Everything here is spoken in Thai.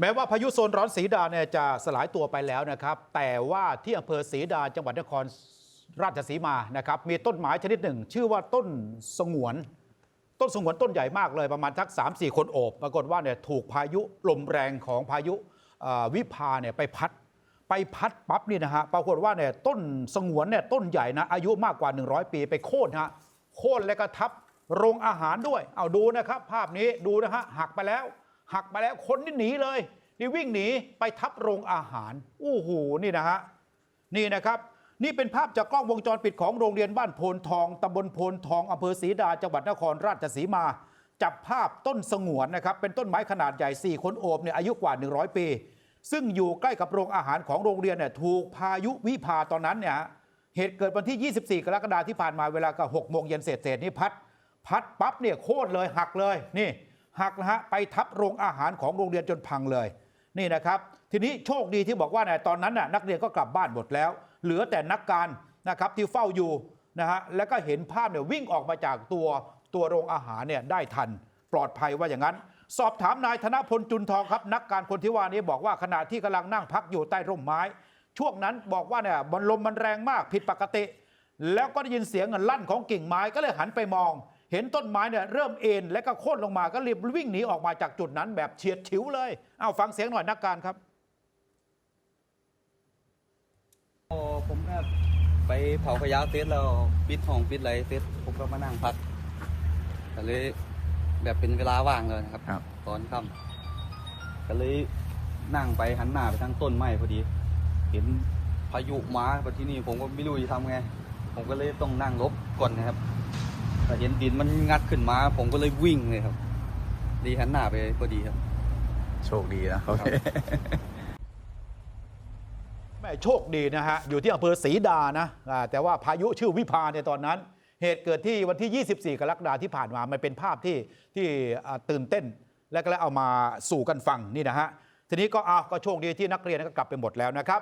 แม้ว่าพายุโซนร้อนสีดาเนี่ยจะสลายตัวไปแล้วนะครับ แต่ว่าที่อำเภอศรีดาจังหวัดนครราชสีมานะครับ มีต้นไม้ชนิดหนึ่ง ชื่อว่าต้นสงวน ต้นสงวนต้นใหญ่มากเลยประมาณสัก 3 4 คนโอบ ปรากฏว่าเนี่ยถูกพายุลมแรงของพายุวิภาเนี่ยไปพัด ไปพัดปั๊บนี่นะฮะปรากฏว่าเนี่ยต้นสงวนเนี่ยต้นใหญ่นะอายุมากกว่า 100 ปีไปโค่นฮะโค่นแล้วก็ทับโรงอาหารด้วย เอาดูนะครับ ภาพนี้ดูนะฮะหักไปแล้ว หักไปแล้วคนนี่หนีเลย นี่วิ่งหนีไปทับโรงอาหารอู้หูนี่นะฮะนี่นะครับ นี่เป็นภาพจากกล้องวงจรปิดของโรงเรียนบ้านโพนทองตำบลโพนทองอำเภอศรีดาจังหวัดนครราชสีมา จับภาพต้นสงวนนะครับ เป็นต้นไม้ขนาดใหญ่ 4 คนโอบเนี่ยอายุกว่า 100 ปี ซึ่งอยู่ใกล้กับโรงอาหารของโรงเรียนเนี่ยถูกพายุวิภาตอนนั้นเนี่ยเหตุเกิดวันที่ 24 กรกฎาคมที่ผ่านมาเวลาก็6โมงเย็นเศษเศษๆนี่พัด พัดปั๊บเนี่ยโค่นเลยหักเลยนี่ หักนะฮะไปทับโรงอาหารของโรงเรียนจนพังเลย นี่นะครับ ทีนี้โชคดีที่บอกว่าเนี่ยตอนนั้นน่ะนักเรียนก็กลับบ้านหมดแล้ว เหลือแต่นักการนะครับที่เฝ้าอยู่นะฮะแล้วก็เห็นภาพเนี่ยวิ่งออกมาจากตัวตัวโรงอาหารเนี่ยได้ทันปลอดภัยว่าอย่างนั้น สอบถามนายธนพลจุนทองครับนักการคนที่ว่านี้บอกว่าขณะที่กำลังนั่งพักอยู่ใต้ร่มไม้ ช่วงนั้นบอกว่าเนี่ยบนลมมันแรงมากผิดปกติ แล้วก็ได้ยินเสียงลั่นของกิ่งไม้ก็เลยหันไปมอง เห็นต้นไม้เนี่ยเริ่มเอ็นและก็โค่นลงมาก็รีบวิ่งหนีออกมาจากจุดนั้นแบบเฉียดฉิวเลย เอาฟังเสียงหน่อยนักการครับพอผมก็ไปเผาขยะเสร็จแล้วปิดห้องปิดอะไรเสร็จผมก็มานั่งพักก็เลยแบบเป็นเวลาว่างเลยนะครับครับ ตอนค่ำก็เลยนั่งไปหันหน้าไปทางต้นไม้พอดี เห็นพายุมาพอที่นี่ผมก็ไม่รู้จะทำไง ผมก็เลยต้องนั่งหลบก่อนนะครับ แต่เห็นดินมันงัดขึ้นมา ผมก็เลยวิ่งเลยครับ ดีหันหน้าไปพอดีครับ โชคดีนะครับแม่โชคดีนะฮะ อยู่ที่อำเภอศรีดานะอ่าแต่ว่าพายุชื่อวิภาในยตอนนั้น เหตุเกิดที่วันที่ 24 กรกฎาคมที่ผ่านมา มันเป็นภาพที่ที่อ่าตื่นเต้น และก็เลยเอามาสู่กันฟังนี่นะฮะ ทีนี้ก็อ้าวก็โชคดีที่นักเรียนก็กลับไปหมดแล้วนะครับ